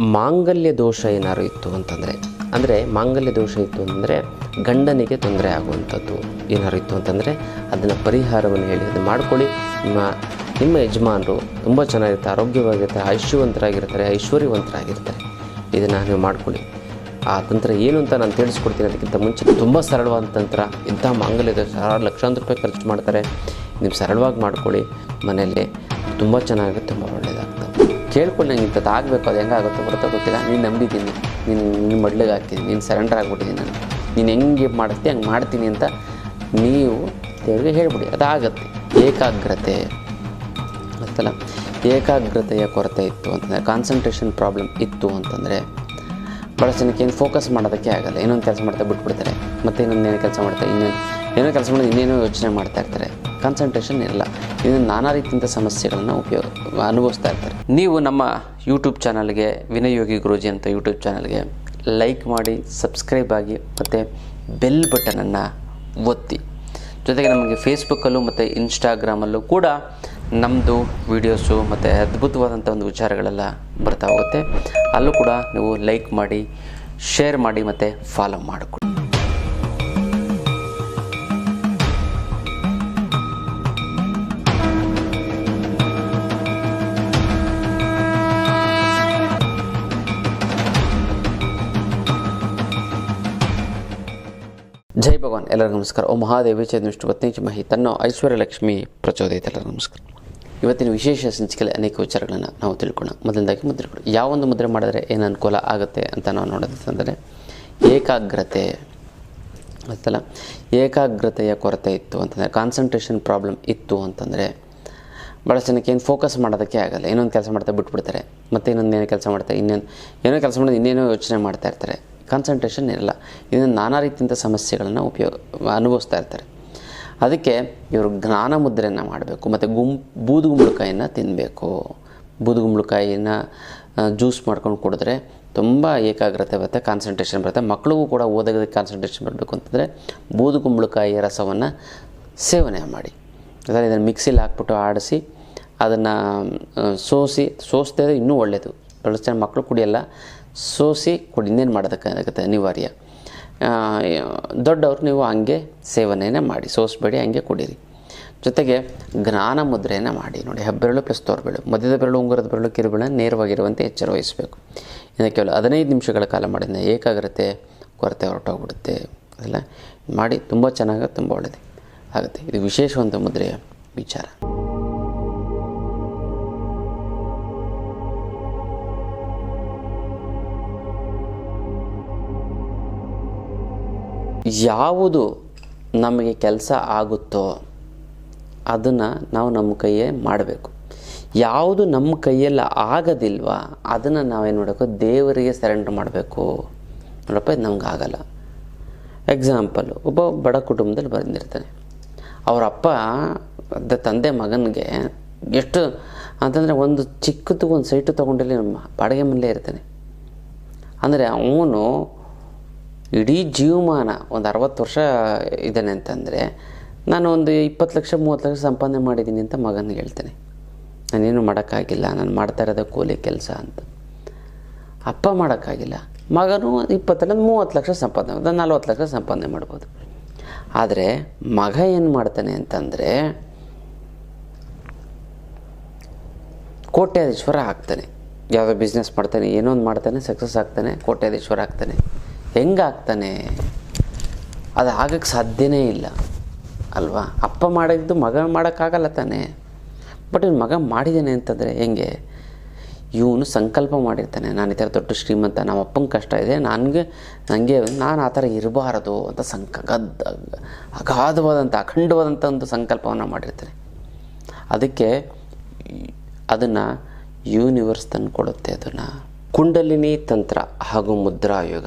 ಮಾಂಗಲ್ಯ ದೋಷ ಏನಾದ್ರು ಇತ್ತು ಅಂತಂದರೆ, ಅಂದರೆ ಮಾಂಗಲ್ಯ ದೋಷ ಇತ್ತು ಅಂದರೆ ಗಂಡನಿಗೆ ತೊಂದರೆ ಆಗುವಂಥದ್ದು ಏನಾದ್ರು ಇತ್ತು ಅಂತಂದರೆ ಅದನ್ನು ಪರಿಹಾರವನ್ನು ಹೇಳಿ ಅದು ಮಾಡ್ಕೊಳ್ಳಿ. ನಿಮ್ಮ ನಿಮ್ಮ ಯಜಮಾನರು ತುಂಬ ಚೆನ್ನಾಗಿರ್ತಾರೆ ಆರೋಗ್ಯವಾಗಿರ್ತಾರೆ ಐಶ್ವರ್ಯವಂತರಾಗಿರ್ತಾರೆ ಐಶ್ವರ್ಯವಂತರಾಗಿರ್ತಾರೆ. ಇದನ್ನು ನೀವು ಮಾಡಿಕೊಳ್ಳಿ. ಆ ತಂತ್ರ ಏನು ಅಂತ ನಾನು ತಿಳಿಸ್ಕೊಡ್ತೀನಿ. ಅದಕ್ಕಿಂತ ಮುಂಚೆ ತುಂಬ ಸರಳವಾದ ತಂತ್ರ. ಇಂಥ ಮಾಂಗಲ್ಯ ದೋಷ ಲಕ್ಷಾಂತರ ರೂಪಾಯಿ ಖರ್ಚು ಮಾಡ್ತಾರೆ. ನೀವು ಸರಳವಾಗಿ ಮಾಡ್ಕೊಳ್ಳಿ. ಮನೆಯಲ್ಲಿ ತುಂಬ ಚೆನ್ನಾಗಿ ತುಂಬ ಒಳ್ಳೆಯದಾಗ್ತದೆ ಕೇಳ್ಕೊಂಡು ನಂಗೆ ಇಂಥದ್ದು ಆಗಬೇಕು, ಅದು ಹೆಂಗಾಗುತ್ತೋ ಬರುತ್ತೋ ಗೊತ್ತಿಲ್ಲ. ನೀನು ನಂಬಿದ್ದೀನಿ, ನೀನು ನಿಮ್ಮ ಮಡ್ಲಿಗೆ ಹಾಕ್ತೀನಿ, ನೀನು ಸರೆಂಡರ್ ಆಗಿಬಿಟ್ಟಿದ್ದೀನಿ ನಾನು. ನೀನು ಹೆಂಗೆ ಮಾಡ್ತೀನಿ ಹಂಗೆ ಮಾಡ್ತೀನಿ ಅಂತ ನೀವು ದೇವರಿಗೆ ಹೇಳ್ಬಿಡಿ. ಅದಾಗತ್ತೆ. ಏಕಾಗ್ರತೆ ಗೊತ್ತಲ್ಲ? ಏಕಾಗ್ರತೆಯ ಕೊರತೆ ಇತ್ತು ಅಂತಂದರೆ ಕಾನ್ಸಂಟ್ರೇಷನ್ ಪ್ರಾಬ್ಲಮ್ ಇತ್ತು ಅಂತಂದರೆ ಭಾಳಷ್ಟು ಜನಕ್ಕೆ ಏನು ಫೋಕಸ್ ಮಾಡೋದಕ್ಕೆ ಆಗಲ್ಲ. ಇನ್ನೊಂದು ಕೆಲಸ ಮಾಡ್ತಾ ಬಿಟ್ಬಿಡ್ತಾರೆ. ಮತ್ತು ಏನು ಕೆಲಸ ಮಾಡ್ತಾರೆ ಇನ್ನೇನು ಏನೋ ಕೆಲಸ ಮಾಡಿ ಇನ್ನೇನೋ ಯೋಚನೆ ಮಾಡ್ತಾ ಇರ್ತಾರೆ. ಕಾನ್ಸಂಟ್ರೇಷನ್ ಇರಲ್ಲ. ಇದನ್ನು ನಾನಾ ರೀತಿಯಿಂದ ಸಮಸ್ಯೆಗಳನ್ನು ಉಪಯೋಗ, ಅನುಭವಿಸ್ತಾ ಇರ್ತಾರೆ. ನೀವು ನಮ್ಮ ಯೂಟ್ಯೂಬ್ ಚಾನಲ್ಗೆ ವಿನಯೋಗಿ ಯೋಗಿ ಗುರೂಜಿ ಅಂತ ಯೂಟ್ಯೂಬ್ ಚಾನಲ್ಗೆ ಲೈಕ್ ಮಾಡಿ ಸಬ್ಸ್ಕ್ರೈಬ್ ಆಗಿ, ಮತ್ತು ಬೆಲ್ ಬಟನನ್ನು ಒತ್ತಿ. ಜೊತೆಗೆ ನಮಗೆ ಫೇಸ್ಬುಕ್ಕಲ್ಲೂ ಮತ್ತು ಇನ್ಸ್ಟಾಗ್ರಾಮಲ್ಲೂ ಕೂಡ ನಮ್ಮದು ವೀಡಿಯೋಸು ಮತ್ತು ಅದ್ಭುತವಾದಂಥ ಒಂದು ವಿಚಾರಗಳೆಲ್ಲ ಬರ್ತಾ ಹೋಗುತ್ತೆ. ಅಲ್ಲೂ ಕೂಡ ನೀವು ಲೈಕ್ ಮಾಡಿ ಶೇರ್ ಮಾಡಿ, ಮತ್ತು ಫಾಲೋ ಮಾಡಿಕೊಡಿ ಭಗವಾನ್ ಎಲ್ಲರಿಗೂ ನಮಸ್ಕಾರ. ಓ ಮಹಾದೇವಿ ಚಂದ್ರಷ್ಟು ಪತ್ನಿ ಮಹಿ, ತನ್ನ ಐಶ್ವರ್ಯ ಲಕ್ಷ್ಮಿ ಪ್ರಚೋದಯಿತ. ಎಲ್ಲರಿಗೂ ನಮಸ್ಕಾರ. ಇವತ್ತಿನ ವಿಶೇಷ ಸಂಚಿಕೆಯಲ್ಲಿ ಅನೇಕ ವಿಚಾರಗಳನ್ನು ನಾವು ತಿಳ್ಕೊಳ್ಳೋಣ. ಮೊದಲನೇದಾಗಿ ಮುದ್ರೆಗಳು ಯಾವೊಂದು ಮುದ್ರೆ ಮಾಡಿದ್ರೆ ಏನು ಅನುಕೂಲ ಆಗುತ್ತೆ ಅಂತ ನಾವು ನೋಡೋದಂತಂದರೆ ಏಕಾಗ್ರತೆ. ಗೊತ್ತಲ್ಲ? ಏಕಾಗ್ರತೆಯ ಕೊರತೆ ಇತ್ತು ಅಂತಂದರೆ ಕಾನ್ಸಂಟ್ರೇಷನ್ ಪ್ರಾಬ್ಲಮ್ ಇತ್ತು ಅಂತಂದರೆ ಭಾಳ ಜನಕ್ಕೆ ಏನು ಫೋಕಸ್ ಮಾಡೋದಕ್ಕೆ ಆಗಲ್ಲ. ಇನ್ನೊಂದು ಕೆಲಸ ಮಾಡ್ತಾ ಬಿಟ್ಬಿಡ್ತಾರೆ. ಮತ್ತು ಇನ್ನೊಂದು ಏನೋ ಕೆಲಸ ಮಾಡ್ತಾರೆ ಇನ್ನೇನು, ಏನೋ ಕೆಲಸ ಮಾಡೋದು ಇನ್ನೇನೋ ಯೋಚನೆ ಮಾಡ್ತಾ ಇರ್ತಾರೆ. ಕಾನ್ಸಂಟ್ರೇಷನ್ ಇರಲ್ಲ. ಇದನ್ನು ನಾನಾ ರೀತಿಯಿಂದ ಸಮಸ್ಯೆಗಳನ್ನು ಉಪಯೋಗ ಅನುಭವಿಸ್ತಾ ಇರ್ತಾರೆ. ಅದಕ್ಕೆ ಇವರು ಜ್ಞಾನ ಮುದ್ರೆಯನ್ನು ಮಾಡಬೇಕು, ಮತ್ತು ಗುಂ ಬೂದುಗುಂಬಳಕಾಯಿನ ತಿನ್ನಬೇಕು ಬೂದುಗುಂಬಳಕಾಯಿನ ಜ್ಯೂಸ್ ಮಾಡ್ಕೊಂಡು ಕುಡಿದ್ರೆ ತುಂಬ ಏಕಾಗ್ರತೆ ಬರುತ್ತೆ ಕಾನ್ಸಂಟ್ರೇಷನ್ ಬರುತ್ತೆ. ಮಕ್ಕಳಿಗೂ ಕೂಡ ಓದೋದಕ್ಕೆ ಕಾನ್ಸಂಟ್ರೇಷನ್ ಬರಬೇಕು ಅಂತಂದರೆ ಬೂದುಗುಂಬಳಕಾಯಿಯ ರಸವನ್ನು ಸೇವನೆ ಮಾಡಿ. ಅದರಲ್ಲಿ ಇದನ್ನು ಮಿಕ್ಸಿಲಿ ಹಾಕ್ಬಿಟ್ಟು ಆಡಿಸಿ, ಅದನ್ನು ಸೋಸಿ ಸೋಸ್ತೇ ಇನ್ನೂ ಒಳ್ಳೆಯದು ಜನ ಮಕ್ಕಳು ಕುಡಿಯಲ್ಲ, ಸೋಸಿ ಕುಡಿ ಇನ್ನೇನು ಮಾಡೋದಕ್ಕಾಗತ್ತೆ ಅನಿವಾರ್ಯ. ದೊಡ್ಡವ್ರು ನೀವು ಹಂಗೆ ಸೇವನೆಯನ್ನು ಮಾಡಿ, ಸೋಸಬೇಡಿ, ಹಂಗೆ ಕುಡೀರಿ. ಜೊತೆಗೆ ಜ್ಞಾನ ಮುದ್ರೆಯನ್ನು ಮಾಡಿ, ನೋಡಿ, ಹೆಬ್ಬೆರಳು ಪ್ಲಸ್ ತೋರ್ಬೆರಳು ಮಧ್ಯದ ಬೆರಳು, ಉಂಗುರದ ಬೆರಳು ಕಿರುಬೆರಳು ನೇರವಾಗಿರುವಂತೆ ಎಚ್ಚರ ವಹಿಸಬೇಕು. ಇನ್ನು ಕೇವಲ ಹದಿನೈದು ನಿಮಿಷಗಳ ಕಾಲ ಮಾಡಿದ ಏಕಾಗ್ರತೆ, ಕೊರತೆ ಹೊರಟೋಗ್ಬಿಡುತ್ತೆ. ಅದೆಲ್ಲ ಮಾಡಿ, ತುಂಬ ಚೆನ್ನಾಗಿ, ತುಂಬ ಒಳ್ಳೆಯದು ಆಗುತ್ತೆ. ಇದು ವಿಶೇಷವಂತ ಮುದ್ರೆಯ ವಿಚಾರ. ಯಾವುದು ನಮಗೆ ಕೆಲಸ ಆಗುತ್ತೋ ಅದನ್ನು ನಾವು ನಮ್ಮ ಕೈಯೇ ಮಾಡಬೇಕು. ಯಾವುದು ನಮ್ಮ ಕೈಯಲ್ಲಿ ಆಗೋದಿಲ್ವ ಅದನ್ನು ನಾವೇನು ಮಾಡಬೇಕು? ದೇವರಿಗೆ ಸರೆಂಡರ್ ಮಾಡಬೇಕು. ನೋಡಪ್ಪ, ಇದು ನಮ್ಗೆ ಆಗಲ್ಲ. ಎಕ್ಸಾಂಪಲು ಒಬ್ಬ ಬಡ ಕುಟುಂಬದಲ್ಲಿ ಬಂದಿರ್ತಾನೆ. ಅವರ ಅಪ್ಪ, ಅದ ತಂದೆ ಮಗನಿಗೆ ಎಷ್ಟು ಅಂತಂದರೆ ಒಂದು ಚಿಕ್ಕದು, ಒಂದು ಸೈಟು ತೊಗೊಂಡಲ್ಲಿ ನಮ್ಮ ಬಾಡಿಗೆ ಮನೇಲೇ ಇರ್ತಾನೆ. ಅಂದರೆ ಅವನು ಇಡೀ ಜೀವಮಾನ, ಒಂದು ಅರವತ್ತು ವರ್ಷ ಇದ್ದಾನೆ ಅಂತಂದರೆ, ನಾನು ಒಂದು ಇಪ್ಪತ್ತು ಲಕ್ಷ, ಮೂವತ್ತು ಲಕ್ಷ ಸಂಪಾದನೆ ಮಾಡಿದ್ದೀನಿ ಅಂತ ಮಗನಿಗೆ ಹೇಳ್ತೇನೆ. ನಾನೇನು ಮಾಡೋಕ್ಕಾಗಿಲ್ಲ, ನಾನು ಮಾಡ್ತಾ ಇರೋದ ಕೂಲಿ ಕೆಲಸ ಅಂತ. ಅಪ್ಪ ಮಾಡೋಕ್ಕಾಗಿಲ್ಲ. ಮಗನು ಇಪ್ಪತ್ತಲ್ಲ ಮೂವತ್ತು ಲಕ್ಷ ಸಂಪಾದನೆ, ಒಂದು ನಲ್ವತ್ತು ಲಕ್ಷ ಸಂಪಾದನೆ ಮಾಡ್ಬೋದು. ಆದರೆ ಮಗ ಏನು ಮಾಡ್ತಾನೆ ಅಂತಂದರೆ, ಕೋಟ್ಯಾಧೀಶ್ವರ ಆಗ್ತಾನೆ. ಯಾವುದೋ ಬಿಸ್ನೆಸ್ ಮಾಡ್ತಾನೆ, ಏನೋ ಒಂದು ಮಾಡ್ತಾನೆ ಸಕ್ಸಸ್ ಆಗ್ತಾನೆ, ಕೋಟ್ಯಾಧೀಶ್ವರ ಆಗ್ತಾನೆ. ಹೆಂಗೆ ಆಗ್ತಾನೆ ಅದು ಆಗಕ್ಕೆ ಸಾಧ್ಯನೇ ಇಲ್ಲ, ಅಲ್ವಾ? ಅಪ್ಪ ಮಾಡಿದ್ದು ಮಗ ಮಾಡೋಕ್ಕಾಗಲ್ಲ ತಾನೆ. ಬಟ್ ಇವ್ನು ಮಗ ಮಾಡಿದ್ದಾನೆ ಅಂತಂದರೆ ಹೆಂಗೆ? ಇವನು ಸಂಕಲ್ಪ ಮಾಡಿರ್ತಾನೆ. ನಾನು ಈ ಥರ ದೊಡ್ಡ ಶ್ರೀಮಂತ, ನಮ್ಮ ಅಪ್ಪನ ಕಷ್ಟ ಇದೆ. ನನಗೆ ನನಗೆ ನಾನು ಆ ಥರ ಇರಬಾರದು ಅಂತ ಸಂಕ, ಗದ್ದ, ಅಗಾಧವಾದಂಥ, ಅಖಂಡವಾದಂಥ ಒಂದು ಸಂಕಲ್ಪವನ್ನು ಮಾಡಿರ್ತಾನೆ. ಅದಕ್ಕೆ ಅದನ್ನು ಯೂನಿವರ್ಸ್ ತಂದು ಕೊಡುತ್ತೆ ಅದನ್ನು. ಕುಂಡಲಿನಿ ತಂತ್ರ ಹಾಗೂ ಮುದ್ರಾಯೋಗ.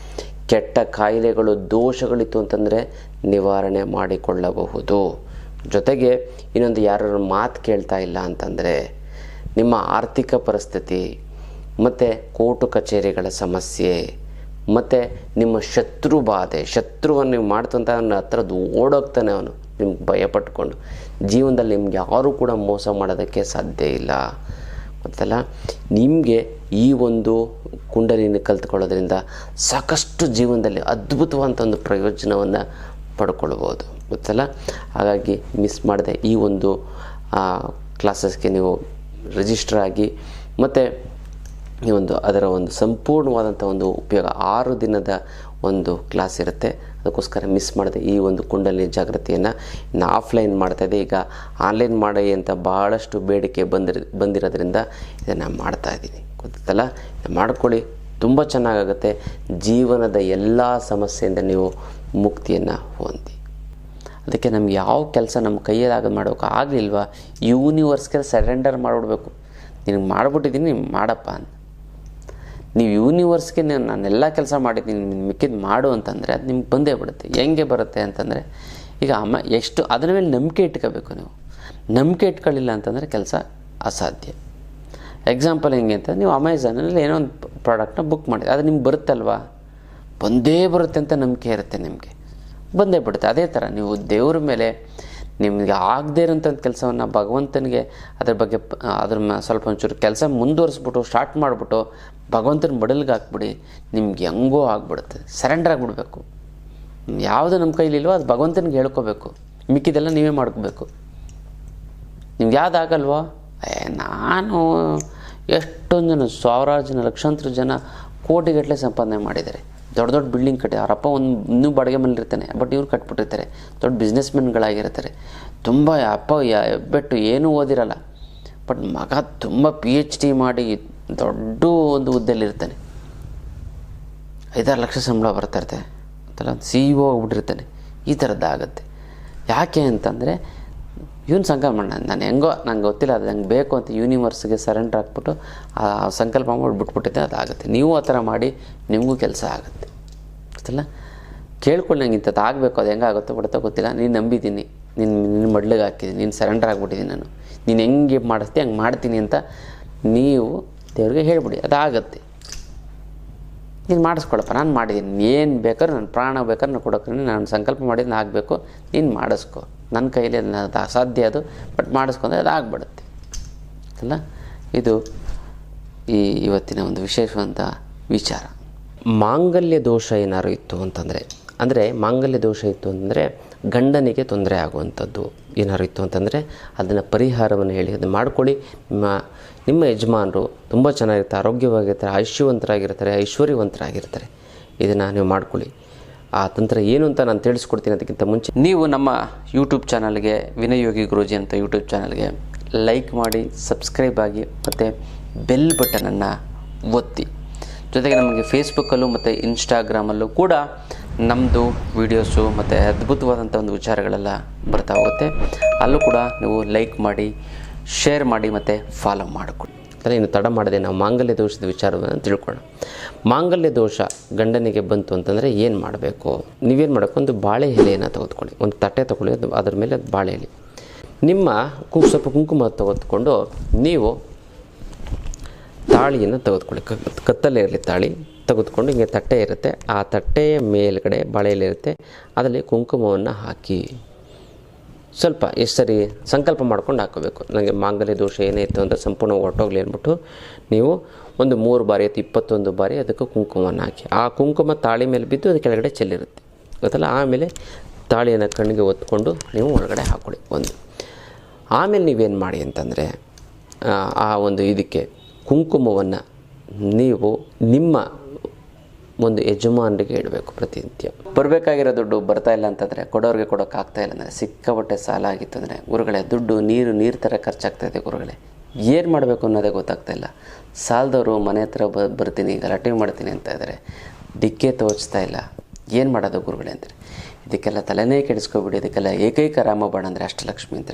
ಕೆಟ್ಟ ಕಾಯಿಲೆಗಳು, ದೋಷಗಳಿತ್ತು ಅಂತಂದರೆ ನಿವಾರಣೆ ಮಾಡಿಕೊಳ್ಳಬಹುದು. ಜೊತೆಗೆ ಇನ್ನೊಂದು ಯಾರು ಮಾತು ಕೇಳ್ತಾ ಇಲ್ಲ ಅಂತಂದರೆ ನಿಮ್ಮ ಆರ್ಥಿಕ ಪರಿಸ್ಥಿತಿ, ಮತ್ತು ಕೋರ್ಟು ಕಚೇರಿಗಳ ಸಮಸ್ಯೆ, ಮತ್ತು ನಿಮ್ಮ ಶತ್ರು ಬಾಧೆ, ಶತ್ರುವನ್ನು ನೀವು ಮಾಡ್ತಂತ ಅವನ ಹತ್ರ ಓಡೋಗ್ತಾನೆ ಅವನು. ನಿಮ್ಗೆ ಭಯಪಟ್ಕೊಂಡು. ಜೀವನದಲ್ಲಿ ನಿಮ್ಗೆ ಯಾರೂ ಕೂಡ ಮೋಸ ಮಾಡೋದಕ್ಕೆ ಸಾಧ್ಯ ಇಲ್ಲ. ಗೊತ್ತಲ್ಲ ನಿಮಗೆ ಈ ಒಂದು ಕುಂಡಲಿನ ಕಲ್ತ್ಕೊಳ್ಳೋದ್ರಿಂದ ಸಾಕಷ್ಟು ಜೀವನದಲ್ಲಿ ಅದ್ಭುತವಾದಂಥ ಒಂದು ಪ್ರಯೋಜನವನ್ನು ಪಡ್ಕೊಳ್ಬೋದು. ಗೊತ್ತಲ್ಲ? ಹಾಗಾಗಿ ಮಿಸ್ ಮಾಡದೆ ಈ ಒಂದು ಕ್ಲಾಸಸ್ಗೆ ನೀವು ರಿಜಿಸ್ಟರ್ ಆಗಿ ಮತ್ತು ಈ ಒಂದು ಅದರ ಒಂದು ಸಂಪೂರ್ಣವಾದಂಥ ಒಂದು ಉಪಯೋಗ ಆರು ದಿನದ ಒಂದು ಕ್ಲಾಸ್ ಇರುತ್ತೆ. ಅದಕ್ಕೋಸ್ಕರ ಮಿಸ್ ಮಾಡದೆ ಈ ಒಂದು ಕುಂಡಲಿ ಜಾಗೃತಿಯನ್ನು ಇನ್ನು ಆಫ್ಲೈನ್ ಇದೆ. ಈಗ ಆನ್ಲೈನ್ ಮಾಡಿ ಅಂತ ಭಾಳಷ್ಟು ಬೇಡಿಕೆ ಬಂದಿರ, ಬಂದಿರೋದ್ರಿಂದ ಇದನ್ನು ಮಾಡ್ತಾ ಇದ್ದೀನಿ. ಗೊತ್ತಲ್ಲ ಮಾಡ್ಕೊಳ್ಳಿ. ತುಂಬ ಚೆನ್ನಾಗಾಗುತ್ತೆ. ಜೀವನದ ಎಲ್ಲ ಸಮಸ್ಯೆಯಿಂದ ನೀವು ಮುಕ್ತಿಯನ್ನು ಹೊಂದಿ. ಅದಕ್ಕೆ ನಮ್ಗೆ ಯಾವ ಕೆಲಸ ನಮ್ಮ ಕೈಯಲ್ಲಾಗ ಮಾಡೋಕೆ ಆಗಲಿಲ್ವಾ? ಯೂನಿವರ್ಸ್ಗೆ ಸರೆಂಡರ್ ಮಾಡಿಬಿಡ್ಬೇಕು. ನಿನಗೆ ಮಾಡಿಬಿಟ್ಟಿದ್ದೀನಿ ಮಾಡಪ್ಪ ಅಂತ. ನೀವು ಯೂನಿವರ್ಸ್ಗೆ ನಾನು ನಾನೆಲ್ಲ ಕೆಲಸ ಮಾಡಿದ್ದೀನಿ ನಿಮ್ಮ ಮಿಕ್ಕಿದ್ದು ಮಾಡು ಅಂತಂದರೆ ಅದು ನಿಮ್ಗೆ ಬಂದೇ ಬಿಡುತ್ತೆ. ಹೆಂಗೆ ಬರುತ್ತೆ ಅಂತಂದರೆ, ಈಗ ಅಮ್ಮ ಎಷ್ಟು ಅದರ ಮೇಲೆ ನಂಬಿಕೆ ಇಟ್ಕೋಬೇಕು ನೀವು. ನಂಬಿಕೆ ಇಟ್ಕೊಳ್ಳಿಲ್ಲ ಅಂತಂದರೆ ಕೆಲಸ ಅಸಾಧ್ಯ. ಎಕ್ಸಾಂಪಲ್ ಹೆಂಗೆ ಅಂತ ನೀವು ಅಮೆಝಾನಲ್ಲಿ ಏನೋ ಒಂದು ಪ್ರಾಡಕ್ಟ್ನ ಬುಕ್ ಮಾಡಿ ಅದು ನಿಮ್ಗೆ ಬರುತ್ತಲ್ವಾ? ಬಂದೇ ಬರುತ್ತೆ ಅಂತ ನಂಬಿಕೆ ಇರುತ್ತೆ ನಿಮಗೆ. ಬಂದೇ ಬಿಡುತ್ತೆ. ಅದೇ ಥರ ನೀವು ದೇವ್ರ ಮೇಲೆ ನಿಮಗೆ ಆಗದೇ ಇರೋಂಥ ಕೆಲಸವನ್ನು ಭಗವಂತನಿಗೆ ಅದ್ರ ಬಗ್ಗೆ ಅದ್ರ ಸ್ವಲ್ಪ ಒಂಚೂರು ಕೆಲಸ ಮುಂದುವರಿಸ್ಬಿಟ್ಟು ಸ್ಟಾರ್ಟ್ ಮಾಡಿಬಿಟ್ಟು ಭಗವಂತನ ಮಡಲ್ಗೆ ಹಾಕ್ಬಿಡಿ, ನಿಮ್ಗೆ ಹೆಂಗೋ ಆಗ್ಬಿಡುತ್ತೆ. ಸರೆಂಡರ್ ಆಗಿಬಿಡ್ಬೇಕು. ಯಾವುದು ನಮ್ಮ ಕೈಲಿಲ್ವೋ ಅದು ಭಗವಂತನಿಗೆ ಹೇಳ್ಕೋಬೇಕು. ಮಿಕ್ಕಿದೆಲ್ಲ ನೀವೇ ಮಾಡ್ಕೋಬೇಕು. ನಿಮ್ಗೆ ಯಾವ್ದು ಆಗಲ್ವೋ ಏ, ನಾನು ಎಷ್ಟೊಂದು ಜನ, ಸಾವಿರಾರು ಜನ, ಲಕ್ಷಾಂತರ ಜನ ಕೋಟಿಗಟ್ಟಲೆ ಸಂಪಾದನೆ ಮಾಡಿದ್ದಾರೆ. ದೊಡ್ಡ ದೊಡ್ಡ ಬಿಲ್ಡಿಂಗ್ ಕಟ್ಟಿ, ಅವರಪ್ಪ ಒಂದು ಇನ್ನೂ ಬಾಡಿಗೆ ಮನೇಲಿರ್ತಾನೆ ಬಟ್ ಇವ್ರು ಕಟ್ಬಿಟ್ಟಿರ್ತಾರೆ. ದೊಡ್ಡ ಬಿಸ್ನೆಸ್ ಮೆನ್ಗಳಾಗಿರ್ತಾರೆ ತುಂಬ ಅಪ್ಪ ಬೆಟ್ಟು ಏನೂ ಓದಿರಲ್ಲ. ಬಟ್ ಮಗ ತುಂಬ ಪಿ ಎಚ್ ಡಿ ಮಾಡಿ ದೊಡ್ಡ ಒಂದು ಹುದ್ದೆಯಲ್ಲಿರ್ತಾನೆ ಐದಾರು ಲಕ್ಷ ಸಂಬಳ ಬರ್ತಾ ಅಂತಲ್ಲ ಸಿ ಇ ಒ ಆಗ್ಬಿಟ್ಟಿರ್ತಾನೆ. ಈ ಥರದ್ದಾಗತ್ತೆ ಯಾಕೆ ಅಂತಂದರೆ ಇವನು ಸಂಕಲ್ಪ ಮಾಡ ನಾನು ಹೆಂಗೋ ನಂಗೆ ಗೊತ್ತಿಲ್ಲ, ಅದು ನಂಗೆ ಬೇಕು ಅಂತ ಯೂನಿವರ್ಸ್ಗೆ ಸರೆಂಡರ್ ಹಾಕ್ಬಿಟ್ಟು ಆ ಸಂಕಲ್ಪ ಮಾಡಿ ಬಿಟ್ಬಿಟ್ಟಿದ್ದೆ ಅದಾಗುತ್ತೆ ನೀವು ಆ ಥರ ಮಾಡಿ, ನಿಮಗೂ ಕೆಲಸ ಆಗುತ್ತೆ. ಗೊತ್ತಿಲ್ಲ? ಕೇಳ್ಕೊಳ್ಳಿ ನಂಗೆ ಇಂಥದ್ದು ಆಗಬೇಕು, ಅದು ಹೆಂಗಾಗುತ್ತೋ ಬಿಡುತ್ತೋ ಗೊತ್ತಿಲ್ಲ. ನೀನು ನಂಬಿದ್ದೀನಿ ನಿನ್ನ ನಿನ್ನ ಮಡ್ಲಿಗೆ ಹಾಕಿದ್ದೀನಿ, ನೀನು ಸರೆಂಡರ್ ಆಗಿಬಿಟ್ಟಿದ್ದೀನಿ ನಾನು. ನೀನು ಹೆಂಗೆ ಮಾಡಿಸ್ತೀನಿ ಹಂಗೆ ಮಾಡ್ತೀನಿ ಅಂತ ನೀವು ದೇವ್ರಿಗೆ ಹೇಳ್ಬಿಡಿ ಅದಾಗತ್ತೆ ನೀನು ಮಾಡಿಸ್ಕೊಳಪ್ಪ, ನಾನು ಮಾಡಿದ್ದೀನಿ ಏನು ಬೇಕಾದ್ರೂ ನನ್ನ ಪ್ರಾಣ ಬೇಕಾದ್ರೆ ನಾನು ಕೊಡೋಕೆ ನಾನು ಸಂಕಲ್ಪ ಮಾಡಿದ್ದು ಆಗಬೇಕು. ನೀನು ಮಾಡಿಸ್ಕೊ. ನನ್ನ ಕೈಲಿ ಅದು ಅಸಾಧ್ಯ ಅದು, ಬಟ್ ಮಾಡಿಸ್ಕೊಂಡ್ರೆ ಅದು ಆಗ್ಬಿಡುತ್ತೆ. ಅಲ್ಲ? ಇದು ಈ ಇವತ್ತಿನ ಒಂದು ವಿಶೇಷವಂತ ವಿಚಾರ. ಮಾಂಗಲ್ಯ ದೋಷ ಏನಾದ್ರು ಇತ್ತು ಅಂತಂದರೆ, ಅಂದರೆ ಮಾಂಗಲ್ಯ ದೋಷ ಇತ್ತು ಅಂತಂದರೆ ಗಂಡನಿಗೆ ತೊಂದರೆ ಆಗುವಂಥದ್ದು ಏನಾದ್ರು ಇತ್ತು ಅಂತಂದರೆ, ಅದನ್ನು ಪರಿಹಾರವನ್ನು ಹೇಳಿ, ಅದನ್ನು ಮಾಡಿಕೊಳ್ಳಿ. ನಿಮ್ಮ ನಿಮ್ಮ ಯಜಮಾನರು ತುಂಬ ಚೆನ್ನಾಗಿರ್ತಾರೆ, ಆರೋಗ್ಯವಾಗಿರ್ತಾರೆ, ಆಯುಷ್ಯವಂತರಾಗಿರ್ತಾರೆ, ಐಶ್ವರ್ಯವಂತರಾಗಿರ್ತಾರೆ. ಇದನ್ನು ನೀವು ಮಾಡ್ಕೊಳ್ಳಿ. ಆ ತಂತ್ರ ಏನು ಅಂತ ನಾನು ತಿಳಿಸ್ಕೊಡ್ತೀನಿ ಅದಕ್ಕಿಂತ ಮುಂಚೆ. ನೀವು ನಮ್ಮ ಯೂಟ್ಯೂಬ್ ಚಾನಲ್ಗೆ, ವಿನಯೋಗಿ ಗುರುಜಿ ಅಂತ ಯೂಟ್ಯೂಬ್ ಚಾನಲ್ಗೆ ಲೈಕ್ ಮಾಡಿ ಸಬ್ಸ್ಕ್ರೈಬ್ ಆಗಿ, ಮತ್ತು ಬೆಲ್ ಬಟನನ್ನು ಒತ್ತಿ. ಜೊತೆಗೆ ನಮಗೆ ಫೇಸ್ಬುಕ್ಕಲ್ಲೂ ಮತ್ತು ಇನ್ಸ್ಟಾಗ್ರಾಮಲ್ಲೂ ಕೂಡ ನಮ್ಮದು ವೀಡಿಯೋಸು ಮತ್ತು ಅದ್ಭುತವಾದಂಥ ಒಂದು ವಿಚಾರಗಳೆಲ್ಲ ಬರ್ತಾ ಹೋಗುತ್ತೆ. ಅಲ್ಲೂ ಕೂಡ ನೀವು ಲೈಕ್ ಮಾಡಿ ಶೇರ್ ಮಾಡಿ ಮತ್ತು ಫಾಲೋ ಮಾಡಿಕೊಡಿ. ಅಂದರೆ ಇನ್ನು ತಡ ಮಾಡದೆ ನಾವು ಮಾಂಗಲ್ಯ ದೋಷದ ವಿಚಾರವನ್ನು ತಿಳ್ಕೊಳ್ಳೋಣ. ಮಾಂಗಲ್ಯ ದೋಷ ಗಂಡನಿಗೆ ಬಂತು ಅಂತಂದರೆ ಏನು ಮಾಡಬೇಕು? ನೀವೇನು ಮಾಡಬೇಕು? ಒಂದು ಬಾಳೆ ಎಲೆಯನ್ನು ತೆಗೆದುಕೊಳ್ಳಿ. ಒಂದು ತಟ್ಟೆ ತೊಗೊಳ್ಳಿ, ಅದು ಅದ್ರ ಮೇಲೆ ಬಾಳೆ ಎಲೆ. ನಿಮ್ಮ ಕು, ಸ್ವಲ್ಪ ಕುಂಕುಮ ತೆಗೆದುಕೊಂಡು ನೀವು ತಾಳಿಯನ್ನು ತೆಗೆದುಕೊಳ್ಳಿ. ಕತ್ತಲೆ ಇರಲಿ ತಾಳಿ. ತೆಗೆದುಕೊಂಡು ಹಿಂಗೆ ತಟ್ಟೆ ಇರುತ್ತೆ. ಆ ತಟ್ಟೆಯ ಮೇಲುಗಡೆ ಬಾಳೆಯಲ್ಲಿ ಇರುತ್ತೆ. ಅದರಲ್ಲಿ ಕುಂಕುಮವನ್ನು ಹಾಕಿ. ಸ್ವಲ್ಪ ಎಷ್ಟು ಸರಿ ಸಂಕಲ್ಪ ಮಾಡ್ಕೊಂಡು ಹಾಕೋಬೇಕು. ನನಗೆ ಮಾಂಗಲ್ಯ ದೋಷ ಏನೇ ಇತ್ತು ಅಂತ ಸಂಪೂರ್ಣ ಹೊರಟೋಗ್ಲಿ ಅಂದ್ಬಿಟ್ಟು ನೀವು ಒಂದು ಮೂರು ಬಾರಿ ಅಥವಾ ಇಪ್ಪತ್ತೊಂದು ಬಾರಿ ಅದಕ್ಕೆ ಕುಂಕುಮವನ್ನು ಹಾಕಿ. ಆ ಕುಂಕುಮ ತಾಳಿ ಮೇಲೆ ಬಿದ್ದು ಅದು ಕೆಳಗಡೆ ಚೆಲ್ಲಿರುತ್ತೆ. ಗೊತ್ತಲ್ಲ? ಆಮೇಲೆ ತಾಳಿಯನ್ನು ಕಣ್ಣಿಗೆ ಒತ್ಕೊಂಡು ನೀವು ಒಳಗಡೆ ಹಾಕೊಳ್ಳಿ. ಒಂದು. ಆಮೇಲೆ ನೀವೇನು ಮಾಡಿ ಅಂತಂದರೆ ಆ, ಆ ಒಂದು ಇದಕ್ಕೆ ಕುಂಕುಮವನ್ನು ನೀವು ನಿಮ್ಮ ಒಂದು ಯಜಮಾನರಿಗೆ ಇಡಬೇಕು ಪ್ರತಿನಿತ್ಯ. ಬರಬೇಕಾಗಿರೋ ದುಡ್ಡು ಬರ್ತಾ ಇಲ್ಲ ಅಂತಂದರೆ ಕೊಡೋರಿಗೆ ಕೊಡೋಕೆ ಆಗ್ತಾ ಇಲ್ಲ ಅಂದರೆ ಸಿಕ್ಕಾಪಟ್ಟೆ ಸಾಲ ಆಗಿತ್ತು ಅಂದರೆ ಗುರುಗಳೇ, ದುಡ್ಡು, ನೀರು ನೀರು ಥರ ಖರ್ಚಾಗ್ತಾ ಇದೆ ಗುರುಗಳೇ. ಏನು ಮಾಡಬೇಕು ಅನ್ನೋದೇ ಗೊತ್ತಾಗ್ತಾ ಇಲ್ಲ. ಸಾಲದವರು ಮನೆ ಹತ್ರ ಬ, ಬರ್ತೀನಿ, ಗಲಾಟೆ ಮಾಡ್ತೀನಿ ಅಂತ ಇದ್ದಾರೆ ಡಿಕ್ಕೆ ತೋಚ್ತಾ ಇಲ್ಲ. ಏನು ಮಾಡೋದು ಗುರುಗಳೇ ಅಂದರೆ? ಇದಕ್ಕೆಲ್ಲ ತಲೆನೇ ಕೆಡಿಸ್ಕೊಬಿಡಿ, ಇದಕ್ಕೆಲ್ಲ ಏಕೈಕ ರಾಮಬಾಣ ಅಂದರೆ ಅಷ್ಟಲಕ್ಷ್ಮಿ ಅಂತ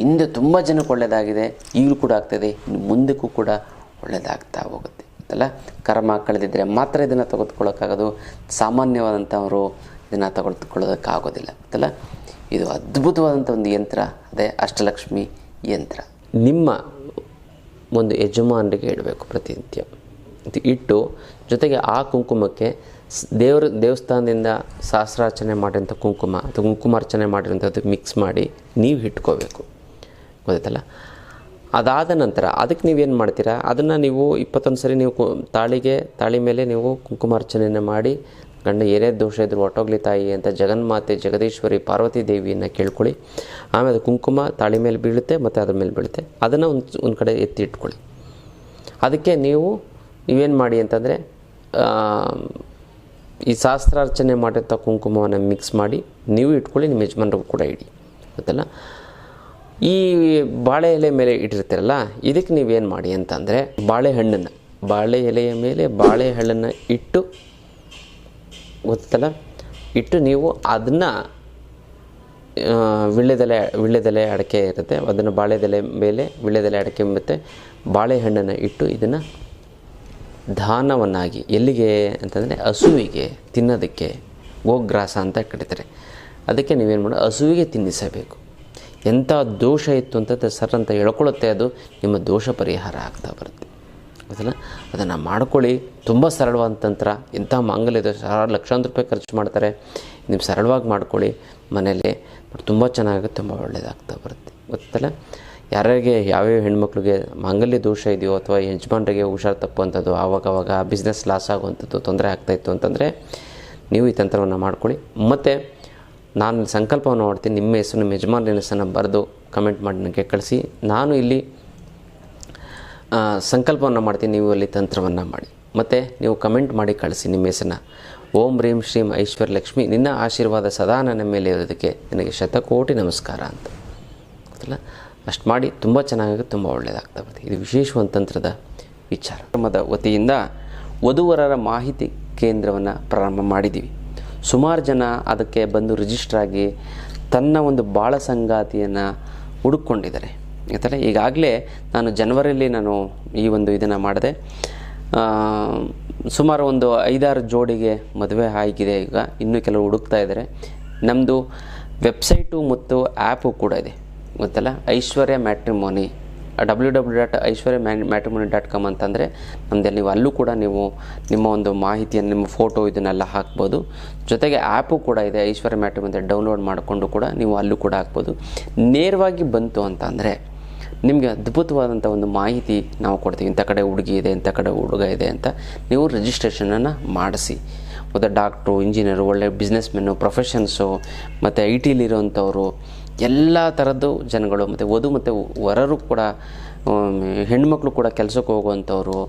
ಹಿಂದೆ ತುಂಬ ಜನಕ್ಕೆ ಒಳ್ಳೆಯದಾಗಿದೆ ಈಗಲೂ ಕೂಡ ಆಗ್ತದೆ, ಇನ್ನು ಮುಂದಕ್ಕೂ ಕೂಡ ಒಳ್ಳೆಯದಾಗ್ತಾ ಹೋಗುತ್ತೆ ಅಲ್ಲ ಕರ್ಮ ಕಳೆದಿದ್ದರೆ ಮಾತ್ರ ಇದನ್ನು ತೆಗೆದುಕೊಳ್ಳೋಕ್ಕಾಗೋದು, ಸಾಮಾನ್ಯವಾದಂಥವರು ಇದನ್ನು ತೆಗೆದುಕೊಳ್ಳೋದಕ್ಕಾಗೋದಿಲ್ಲ, ಗೊತ್ತಲ್ಲ? ಇದು ಅದ್ಭುತವಾದಂಥ ಒಂದು ಯಂತ್ರ, ಅದೇ ಅಷ್ಟಲಕ್ಷ್ಮಿ ಯಂತ್ರ. ನಿಮ್ಮ ಒಂದು ಯಜಮಾನರಿಗೆ ಇಡಬೇಕು ಪ್ರತಿನಿತ್ಯ. ಇಟ್ಟು, ಜೊತೆಗೆ ಆ ಕುಂಕುಮಕ್ಕೆ ದೇವ್ರ, ದೇವಸ್ಥಾನದಿಂದ ಸಹಸ್ರಾರ್ಚನೆ ಮಾಡಿರೋಂಥ ಕುಂಕುಮ ಅಥವಾ ಕುಂಕುಮಾರ್ಚನೆ ಮಾಡಿರೋಂಥದ್ದು ಮಿಕ್ಸ್ ಮಾಡಿ, ನೀವು ಇಟ್ಕೋಬೇಕು. ಗೊತ್ತಾಯ್ತಲ್ಲ ಅದಾದ ನಂತರ ಅದಕ್ಕೆ ನೀವೇನು ಮಾಡ್ತೀರಾ? ಅದನ್ನು ನೀವು ಇಪ್ಪತ್ತೊಂದು ಸರಿ ನೀವು ತಾಳಿಗೆ, ತಾಳಿ ಮೇಲೆ ನೀವು ಕುಂಕುಮಾರ್ಚನೆಯನ್ನು ಮಾಡಿ, ಗಂಡ ಏನೇ ದೋಷ ಇದ್ದರೂ ಒಟ್ಟೋಗ್ಲಿ ತಾಯಿ ಅಂತ ಜಗನ್ಮಾತೆ ಜಗದೀಶ್ವರಿ ಪಾರ್ವತಿ ದೇವಿಯನ್ನು ಕೇಳ್ಕೊಳ್ಳಿ. ಆಮೇಲೆ ಕುಂಕುಮ ತಾಳಿ ಮೇಲೆ ಬೀಳುತ್ತೆ, ಮತ್ತು ಅದ್ರ ಮೇಲೆ ಬೀಳುತ್ತೆ. ಅದನ್ನು ಒಂದು ಒಂದು ಕಡೆ ಎತ್ತಿ ಇಟ್ಕೊಳ್ಳಿ. ಅದಕ್ಕೆ ನೀವು ಇವೇನು ಮಾಡಿ ಅಂತಂದರೆ ಈ ಶಾಸ್ತ್ರಾರ್ಚನೆ ಮಾಡಿರ್ತ ಕುಂಕುಮವನ್ನು ಮಿಕ್ಸ್ ಮಾಡಿ, ನೀವು ಇಟ್ಕೊಳ್ಳಿ, ನಿಮ್ಮ ಯಜಮಾನ್ರಿಗೂ ಕೂಡ ಇಡಿ. ಗೊತ್ತಲ್ಲ? ಈ ಬಾಳೆ ಎಲೆ ಮೇಲೆ ಇಟ್ಟಿರ್ತೀರಲ್ಲ, ಇದಕ್ಕೆ ನೀವೇನು ಮಾಡಿ ಅಂತಂದರೆ ಬಾಳೆಹಣ್ಣನ್ನು ಬಾಳೆ ಎಲೆಯ ಮೇಲೆ ಬಾಳೆಹಣ್ಣನ್ನು ಇಟ್ಟು, ಗೊತ್ತಲ್ಲ? ಇಟ್ಟು ನೀವು ಅದನ್ನು ವಿಳ್ಳೆದೆಲೆ ವಿಳ್ಳೆದೆಲೆ ಅಡಕೆ ಇರುತ್ತೆ, ಅದನ್ನು ಬಾಳೆದೆಲೆ ಮೇಲೆ ವಿಳ್ಳೆದೆಲೆ ಅಡಕೆ ಮತ್ತು ಬಾಳೆಹಣ್ಣನ್ನು ಇಟ್ಟು ಇದನ್ನು ದಾನವನ್ನಾಗಿ ಎಲ್ಲಿಗೆ ಅಂತಂದರೆ ಹಸುವಿಗೆ ತಿನ್ನೋದಕ್ಕೆ, ಗೋಗ್ರಾಸ ಅಂತ ಕರೀತಾರೆ. ಅದಕ್ಕೆ ನೀವೇನು ಮಾಡೋ, ಹಸುವಿಗೆ ತಿನ್ನಿಸಬೇಕು. ಎಂಥ ದೋಷ ಇತ್ತು ಅಂತ ಸರ್ ಅಂತ ಹೇಳ್ಕೊಳ್ಳುತ್ತೆ ಅದು ನಿಮ್ಮ ದೋಷ ಪರಿಹಾರ ಆಗ್ತಾ ಬರುತ್ತೆ. ಗೊತ್ತಲ್ಲ? ಅದನ್ನು ಮಾಡ್ಕೊಳ್ಳಿ. ತುಂಬ ಸರಳವಾದ ತಂತ್ರ. ಎಂಥ ಮಾಂಗಲ್ಯದ ಸಾವಿರಾರು ಲಕ್ಷಾಂತರ ರೂಪಾಯಿ ಖರ್ಚು ಮಾಡ್ತಾರೆ. ನೀವು ಸರಳವಾಗಿ ಮಾಡ್ಕೊಳ್ಳಿ. ಮನೇಲಿ ತುಂಬ ಚೆನ್ನಾಗಿ, ತುಂಬ ಒಳ್ಳೆಯದಾಗ್ತಾ ಬರುತ್ತೆ. ಗೊತ್ತಲ್ಲ? ಯಾರ್ಯಾರಿಗೆ ಯಾವ್ಯಾವ ಹೆಣ್ಮಕ್ಳಿಗೆ ಮಾಂಗಲ್ಯ ದೋಷ ಇದೆಯೋ ಅಥವಾ ಯಜಮಾನರಿಗೆ ಹುಷಾರು ತಪ್ಪುವಂಥದ್ದು ಆವಾಗವಾಗ ಬಿಸ್ನೆಸ್ ಲಾಸ್ ಆಗುವಂಥದ್ದು, ತೊಂದರೆ ಆಗ್ತಾಯಿತ್ತು ಅಂತಂದರೆ ನೀವು ಈ ತಂತ್ರವನ್ನು ಮಾಡ್ಕೊಳ್ಳಿ. ಮತ್ತು ನಾನು ಸಂಕಲ್ಪವನ್ನು ಮಾಡ್ತೀನಿ, ನಿಮ್ಮ ಹೆಸರು, ನಿಮ್ಮ ಯಜಮಾನರ ಹೆಸರನ್ನು ಬರೆದು ಕಮೆಂಟ್ ಮಾಡಿ ನನಗೆ ಕಳಿಸಿ. ನಾನು ಇಲ್ಲಿ ಸಂಕಲ್ಪವನ್ನು ಮಾಡ್ತೀನಿ, ನೀವು ಅಲ್ಲಿ ತಂತ್ರವನ್ನು ಮಾಡಿ. ಮತ್ತು ನೀವು ಕಮೆಂಟ್ ಮಾಡಿ ಕಳಿಸಿ ನಿಮ್ಮ ಹೆಸರನ್ನ. ಓಂ ರೀಂ ಶ್ರೀಂ ಐಶ್ವರ್ಯ ಲಕ್ಷ್ಮಿ, ನಿನ್ನ ಆಶೀರ್ವಾದ ಸದಾ ನನ್ನ ಮೇಲೆ ಇರೋದಕ್ಕೆ ನಿನಗೆ ಶತಕೋಟಿ ನಮಸ್ಕಾರ ಅಂತ. ಗೊತ್ತಲ್ಲ? ಅಷ್ಟು ಮಾಡಿ ತುಂಬ ಚೆನ್ನಾಗಿ ತುಂಬ ಒಳ್ಳೆಯದಾಗ್ತಾ ಬರ್ತದೆ ಇದು ವಿಶೇಷ ತಂತ್ರದ ವಿಚಾರ. ಕ್ರಮದ ವತಿಯಿಂದ ವಧುವರರ ಮಾಹಿತಿ ಕೇಂದ್ರವನ್ನು ಪ್ರಾರಂಭ ಮಾಡಿದ್ದೀವಿ ಸುಮಾರು ಜನ ಅದಕ್ಕೆ ಬಂದು ರಿಜಿಸ್ಟರ್ ಆಗಿ ತನ್ನ ಒಂದು ಬಾಳ ಸಂಗಾತಿಯನ್ನು ಹುಡುಕೊಂಡಿದ್ದಾರೆ ಯಾಕಂದರೆ ಈಗಾಗಲೇ ನಾನು ಜನವರಿಯಲ್ಲಿ ನಾನು ಈ ಒಂದು ಇದನ್ನು ಮಾಡಿದೆ. ಸುಮಾರು ಒಂದು ಐದಾರು ಜೋಡಿಗೆ ಮದುವೆ ಆಗಿದೆ ಈಗ. ಇನ್ನೂ ಕೆಲವು ಹುಡುಕ್ತಾ ಇದ್ದಾರೆ. ನಮ್ಮದು ವೆಬ್ಸೈಟು ಮತ್ತು ಆ್ಯಪು ಕೂಡ ಇದೆ. ಗೊತ್ತಲ್ಲ? Aishwarya matrimony W W dot Aishwarya ಮ್ಯಾ ಮ್ಯಾಟ್ರಿಮೋನಿ ಡಾಟ್ ಕಾಮ್ ಅಂತಂದರೆ ನಮ್ಮದೇ ನೀವು ಅಲ್ಲೂ ಕೂಡ ನೀವು ನಿಮ್ಮ ಒಂದು ಮಾಹಿತಿಯನ್ನು, ನಿಮ್ಮ ಫೋಟೋ ಇದನ್ನೆಲ್ಲ ಹಾಕ್ಬೋದು. ಜೊತೆಗೆ ಆ್ಯಪು ಕೂಡ ಇದೆ ಐಶ್ವರ್ಯ ಮ್ಯಾಟ್ರಿಮೋನಿ ಡೌನ್ಲೋಡ್ ಮಾಡಿಕೊಂಡು ಕೂಡ ನೀವು ಅಲ್ಲೂ ಕೂಡ ಹಾಕ್ಬೋದು. ನೇರವಾಗಿ ಬಂತು ಅಂತ ಅಂದರೆ ನಿಮಗೆ ಅದ್ಭುತವಾದಂಥ ಒಂದು ಮಾಹಿತಿ ನಾವು ಕೊಡ್ತೀವಿ. ಇಂಥ ಕಡೆ ಹುಡುಗಿ ಇದೆ, ಇಂಥ ಕಡೆ ಹುಡುಗ ಇದೆ ಅಂತ ನೀವು ರಿಜಿಸ್ಟ್ರೇಷನನ್ನು ಮಾಡಿಸಿ. ಮತ್ತು ಡಾಕ್ಟ್ರು ಇಂಜಿನಿಯರು ಒಳ್ಳೆ ಬಿಸ್ನೆಸ್ ಮೆನ್ನು ಪ್ರೊಫೆಷನ್ಸು ಮತ್ತು ಐ ಟಿಲಿರೋಂಥವ್ರು ಎಲ್ಲ ಥರದ್ದು ಜನಗಳು, ಮತ್ತು ವಧು ಮತ್ತು ವರರು ಕೂಡ ಹೆಣ್ಮಕ್ಳು ಕೂಡ ಕೆಲಸಕ್ಕೆ ಹೋಗುವಂಥವ್ರು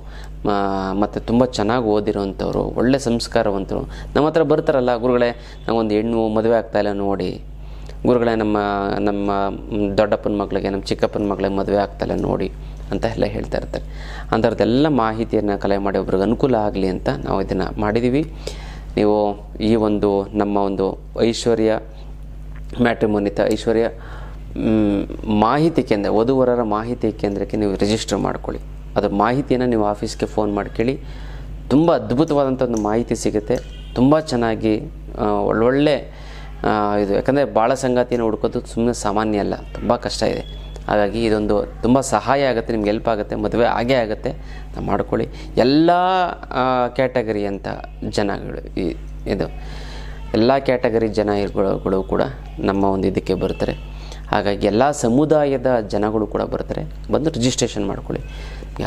ಮತ್ತು ತುಂಬ ಚೆನ್ನಾಗಿ ಓದಿರೋವಂಥವ್ರು, ಒಳ್ಳೆ ಸಂಸ್ಕಾರವಂತರು. ನಮ್ಮ ಹತ್ರ ಬರ್ತಾರಲ್ಲ ಗುರುಗಳೇ, ನಾವೊಂದು ಹೆಣ್ಣು ಮದುವೆ ಆಗ್ತಾಯಿಲ್ಲ ನೋಡಿ. ಗುರುಗಳೇ, ನಮ್ಮ ನಮ್ಮ ದೊಡ್ಡಪ್ಪನ ಮಗಳಿಗೆ, ನಮ್ಮ ಚಿಕ್ಕಪ್ಪನ ಮಗಳಿಗೆ ಮದುವೆ ಆಗ್ತಾಯಿಲ್ಲ ನೋಡಿ ಅಂತ ಎಲ್ಲ ಹೇಳ್ತಾ ಇರ್ತಾರೆ. ಅಂಥವ್ರದ್ದೆಲ್ಲ ಮಾಹಿತಿಯನ್ನು ಕಲೆ ಮಾಡಿ ಒಬ್ರಿಗೆ ಅನುಕೂಲ ಆಗಲಿ ಅಂತ ನಾವು ಇದನ್ನು ಮಾಡಿದ್ದೀವಿ ನೀವು ಈ ಒಂದು ನಮ್ಮ ಒಂದು ಐಶ್ವರ್ಯ ಮ್ಯಾಟ್ರಿಮೋನಿತ ಐಶ್ವರ್ಯ ಮಾಹಿತಿ ಕೇಂದ್ರ, ವಧುವರರ ಮಾಹಿತಿ ಕೇಂದ್ರಕ್ಕೆ ನೀವು ರಿಜಿಸ್ಟರ್ ಮಾಡ್ಕೊಳ್ಳಿ. ಅದರ ಮಾಹಿತಿಯನ್ನು ನೀವು ಆಫೀಸ್ಗೆ ಫೋನ್ ಮಾಡ್ಕೊಳ್ಳಿ ತುಂಬ ಅದ್ಭುತವಾದಂಥ ಒಂದು ಮಾಹಿತಿ ಸಿಗುತ್ತೆ. ತುಂಬ ಚೆನ್ನಾಗಿ ಒಳ್ಳೊಳ್ಳೆ ಇದು ಯಾಕಂದರೆ ಭಾಳ ಸಂಗಾತಿಯನ್ನು ಹುಡ್ಕೋದು ಸುಮ್ಮನೆ ಸಾಮಾನ್ಯ ಅಲ್ಲ, ತುಂಬ ಕಷ್ಟ ಇದೆ. ಹಾಗಾಗಿ ಇದೊಂದು ತುಂಬ ಸಹಾಯ ಆಗುತ್ತೆ, ನಿಮ್ಗೆ ಹೆಲ್ಪ್ ಆಗುತ್ತೆ, ಮದುವೆ ಆಗೇ ಆಗುತ್ತೆ. ನಾವು ಮಾಡ್ಕೊಳ್ಳಿ. ಎಲ್ಲ ಕ್ಯಾಟಗರಿ ಅಂತ ಜನಗಳು ಈ, ಇದು. ಎಲ್ಲ ಕ್ಯಾಟಗರಿ ಜನಗಳು ಕೂಡ ನಮ್ಮ ಒಂದು ಇದಕ್ಕೆ ಬರ್ತಾರೆ. ಹಾಗಾಗಿ ಎಲ್ಲ ಸಮುದಾಯದ ಜನಗಳು ಕೂಡ ಬರ್ತಾರೆ. ಬಂದು ರಿಜಿಸ್ಟ್ರೇಷನ್ ಮಾಡ್ಕೊಳ್ಳಿ.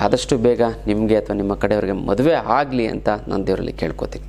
ಆದಷ್ಟು ಬೇಗ ನಿಮಗೆ ಅಥವಾ ನಿಮ್ಮ ಕಡೆಯವ್ರಿಗೆ ಮದುವೆ ಆಗಲಿ ಅಂತ ನಾನು ದೇವರಲ್ಲಿ ಕೇಳ್ಕೊತೀನಿ.